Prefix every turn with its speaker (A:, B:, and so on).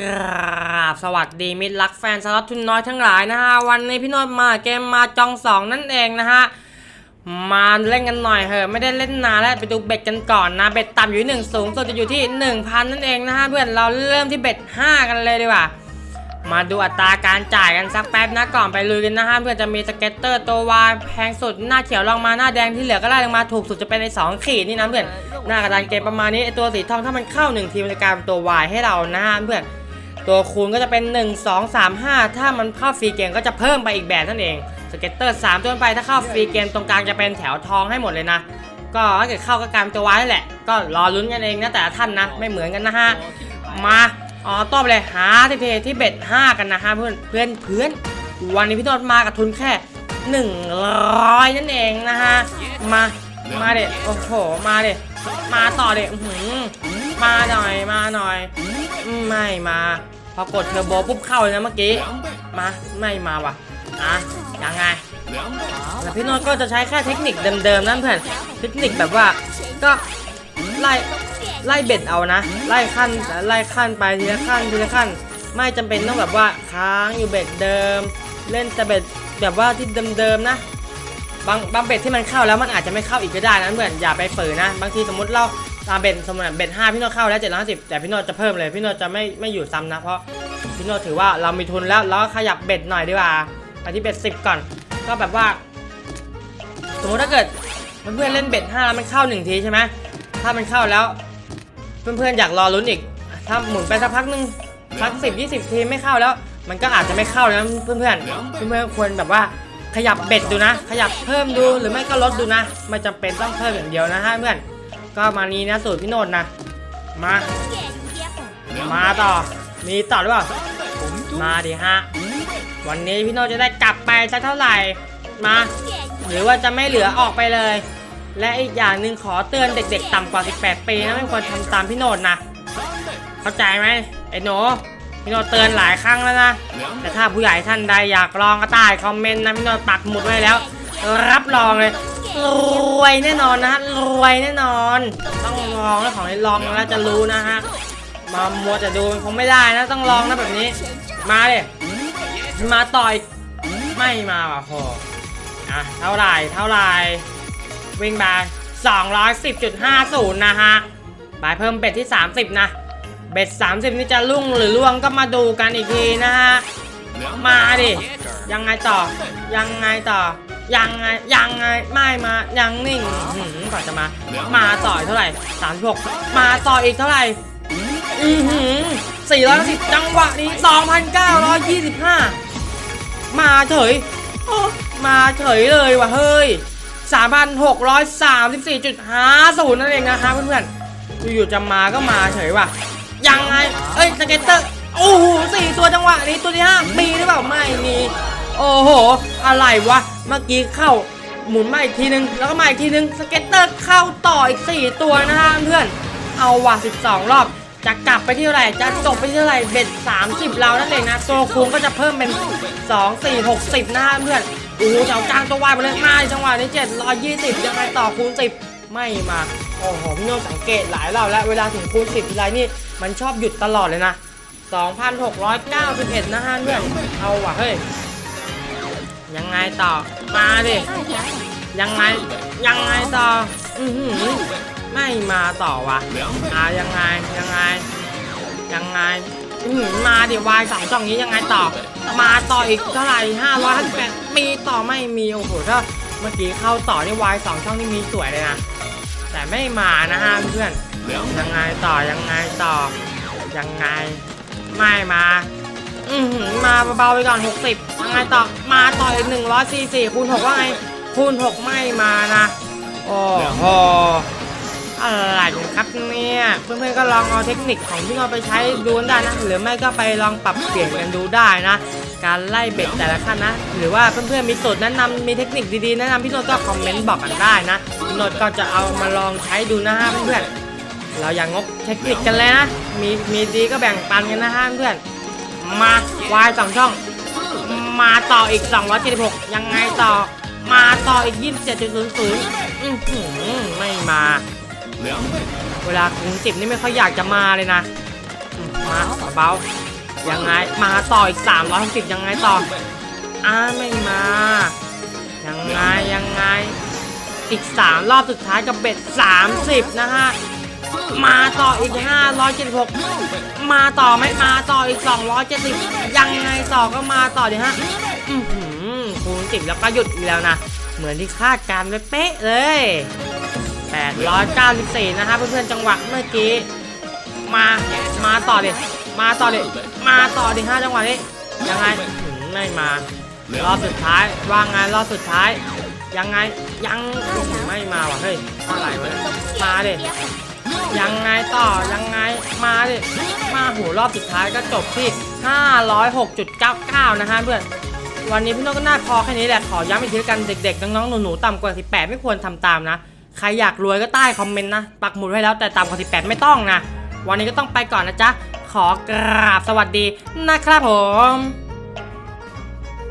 A: กราบสวัสดีมิตรรักแฟนสล็อตทุนน้อยทั้งหลายนะฮะ วันนี้พี่นนท์มาเกมมาจองสองนั่นเองนะฮะ มาเล่นกันหน่อยเหอะไม่ได้เล่นนานแล้วไปดูเบ็ดกันก่อนนะ เบ็ดต่ำอยู่ที่หนึ่งสูงสุดจะอยู่ที่ 1,000 นั่นเองนะฮะ เพื่อนเราเริ่มที่เบ็ด5 กันเลยดีกว่า มาดูอัตราการจ่ายกันสักแป๊บนะก่อนไปลุยกันนะฮะเพื่อนจะมีสเก็ตเตอร์ตัววายแพงสุดหน้าเขียวลองมาหน้าแดงที่เหลือก็ไล่ลงมาถูกสุดจะเป็นในสองขีดนี่นะเพื่อนหน้ากระดานเกมประมาณนี้ไอตัวสีทองถ้ามันเข้าหนึ่งทีมันจะกลายเป็นตัววายให้เรานะฮะเพื่อน ตัวคูณก็จะเป็น 1 2 3 5 ถ้ามันเข้าฟรีเกมก็จะเพิ่มไปอีกแบบนั่นเองสเก็ตเตอร์3ต้นไปถ้าเข้าฟรีเกมตรงกลางจะเป็นแถวทองให้หมดเลยนะ ก็ถ้าเกิดเข้าก็กลายเป็นตัววายนั่นแหละ ก็รอลุ้นกันเองนะแต่ละท่านนะไม่เหมือนกันนะฮะมาอ๋อต้อไปเลยหาทีเพที่เบ็ด5กันนะฮะเพื่อนเพื่อนเพื่อนวันนี้พี่โนนท์มากับทุนแค่ 100 นั่นเองนะฮะมามาเด็โอ้โหมาเด็มาต่อเด็อื้อหือมาหน่อยมาหน่อยอืมไม่มา พอกดเทอร์โบปุ๊บเข้าเลยนะเมื่อกี้ มาไม่มาว่ะอะยังไงแต่พี่นนท์ก็จะใช้แค่เทคนิคเดิมๆนั่นเพื่อนเทคนิคแบบว่าก็ไล่ไล่เบ็ดเอานะ ไล่ขั้นไล่ขั้นไปทีละขั้นทีละขั้น ไม่จำเป็นต้องแบบว่าค้างอยู่เบ็ดเดิม เล่นแต่เบ็ดแบบว่าที่เดิมๆนะบางบางเบ็ดที่มันเข้าแล้วมันอาจจะไม่เข้าอีกก็ได้นะเพื่อนอย่าไปฝืนนะ บางทีสมมติเรา ตามเบ็ดสมมติเบ็ดห้าพี่โนตเข้าแล้วเจ็ดร้อยห้าสิบแต่พี่โนตจะเพิ่มเลยพี่โนตจะไม่ไม่อยู่ซ้ำนะเพราะพี่โนตถือว่าเรามีทุนแล้วเราก็ขยับเบ็ดหน่อยดีกว่าไปที่เบ็ดสิบก่อน ก็แบบว่า สมมติถ้าเกิดเพื่อนเล่นเบ็ดห้าแล้วมันเข้าหนึ่งทีใช่ไหมถ้ามันเข้าแล้ว เพื่อนๆอยากรอลุ้นอีก ถ้าหมุนไปสักพักหนึงสักสิบยี่สิบทีไม่เข้าแล้ว มันก็อาจจะไม่เข้านะเพื่อนๆเพื่อนๆควรแบบว่าขยับเบ็ดดูนะ ขยับเพิ่มดูหรือไม่ก็ลดดูนะ ไม่จำเป็นต้องเพิ่มอย่างเดียวนะฮะเพื่อน ก็มานี้นะสูตรพี่โนนนะ มา มาต่อ มีต่อหรือเปล่า มาดิฮะ วันนี้พี่โนตจะได้กลับไปสักเท่าไหร่ มา หรือว่าจะไม่เหลือออกไปเลย และอีกอย่างหนึ่งขอเตือนเด็ก ๆ ต่ำกว่า 18 ปีนะไม่ควรทำตามพี่โนดนะ เข้าใจไหมไอ้หนูพี่โนดเตือนหลายครั้งแล้วนะ แต่ถ้าผู้ใหญ่ท่านใดอยากลองก็ใต้คอมเมนต์นะพี่โนดปักหมุดไว้แล้ว รับรองเลย รวยแน่นอนนะฮะรวยแน่นอน ต้องลองแล้วของนี้ลองแล้วจะรู้นะฮะมามัวแต่ดูมันคงไม่ได้นะต้องลองนะแบบนี้ มาเลยมาต่อยไม่มาว่ะโหอะเท่าไหร่เท่าไหร่วิ่งไป210.50 นะฮะไปเพิ่มเบ็ดที่ 30 นะ เบ็ด 30 นี่จะลุ่งหรือล่วงก็มาดูกันอีกทีนะฮะ มาดิ ยังไงต่อ ยังไงต่อ ยังไงยังไงไม่มายังนิ่งหืมก่อนจะมา มาต่ออีกเท่าไหร่36มาต่ออีกเท่าไหร่อือหือ410จังหวะนี้2,925มาเฉยโอ้มาเฉยเลยว่ะเฮ้ย3,634.50นั่นเองนะครับเพื่อนๆอยู่ๆจะมาก็มาเฉยว่ะยังไงเอ้ยสเก็ตเตอร์โอ้โหสี่ตัวจังหวะนี้ตัวที่ห้ามีหรือเปล่าไม่มี โอ้โห อะไรวะ เมื่อกี้เข้าหมุนมาอีกทีนึง แล้วก็มาอีกทีนึง สเก็ตเตอร์เข้าต่ออีก 4 ตัวนะฮะเพื่อน เอาว่ะ 12 รอบ จะกลับไปที่เท่าไหร่ จะจบไปที่เท่าไหร่เบ็ด 30 เรานั่นเองนะตัวคูณก็จะเพิ่มเป็น 2 4 60 นะฮะเพื่อน โอ้โหแถวกลางตัววายไปเลยมาจังหวะนี้720 ยังไงต่อคูณ 10 ไม่มา โอ้โห พี่โน้ตสังเกตหลายรอบแล้ว เวลาถึงคูณ 10ทีไรนี่ มันชอบหยุดตลอดเลยนะ2,691นะฮะเพื่อน เอาว่ะเฮ้ย ยังไงต่อ มาดิ ยังไง ยังไงต่อ อือหือไม่มาต่อวะอ่ายังไง ยังไง ยังไง อือหือมาดิวายสองช่องนี้ยังไงต่อ มาต่ออีกเท่าไหร่ห้าร้อยห้าสิบแปดมีต่อไม่มี โอ้โหถ้าเมื่อกี้เข้าต่อนี่วายสองช่องนี่มีสวยเลยนะ แต่ไม่มานะฮะเพื่อน ยังไงต่อ ยังไงต่อ ยังไง ไม่มา อือหือมาเบาๆไปก่อน 60ยังไงต่อ มาต่ออีก144คูณ6ว่าไง คูณ 6 ไม่มานะ โอ้โหอะไรครับเนี่ย เพื่อนๆก็ลองเอาเทคนิคของพี่โนตไปใช้ดูกันได้นะ หรือไม่ก็ไปลองปรับเปลี่ยนกันดูได้นะ การไล่เบ็ดแต่ละขั้นนะ หรือว่าเพื่อนๆมีสูตรแนะนำมีเทคนิคดีๆแนะนำพี่โนตก็คอมเมนต์บอกกันได้นะพี่โนตก็จะเอามาลองใช้ดูนะฮะเพื่อนๆเราอย่างงบเทคนิคกันเลยนะ มีมีดีก็แบ่งปันกันนะฮะเพื่อน มาวายสองช่อง มาต่ออีก 276 ยังไงต่อ มาต่ออีก 27.00อื้อหือไม่มา เวลาคูณ10นี่ไม่ค่อยอยากจะมาเลยนะมมาเบายังไงมาต่ออีก 360 ยังไงต่ออ้าไม่มา ยังไงยังไง อีก 3 รอบสุดท้ายกับเบ็ด 30 นะฮะ มาต่ออีก 576 มาต่อไหม่มาต่ออีก 270 ยังไงต่อก็มาต่อดิฮะอือหือคูณสิบแล้วก็หยุดอีกแล้วนะ เหมือนที่คาดการณ์ไว้เป๊ะเลย 894 นะฮะเพื่อนๆจังหวะเมื่อกี้ มา มาต่อดิมาต่อดิมาต่อดิห้าจังหวะนี้ ยังไงไม่มารอบสุดท้ายว่างไงรอบสุดท้าย ยังไงยังไม่มาว่ะเฮ้ยเท่าไหร่วะเนี่ยมาดิ ยังไงต่อยังไงมาดิมาหูรอบสุดท้ายก็จบที่ 506.99 นะฮะเพื่อนวันนี้พี่น้องก็น่าพอแค่นี้แหละขอย้ำอีกทีกันเด็กๆน้องๆหนูๆต่ำกว่า 18 ไม่ควรทำตามนะ ใครอยากรวยก็ใต้คอมเมนต์นะ ปักหมุดไว้แล้วแต่ต่ำกว่า 18 ไม่ต้องนะ วันนี้ก็ต้องไปก่อนนะจ๊ะ ขอกราบสวัสดีนะครับผม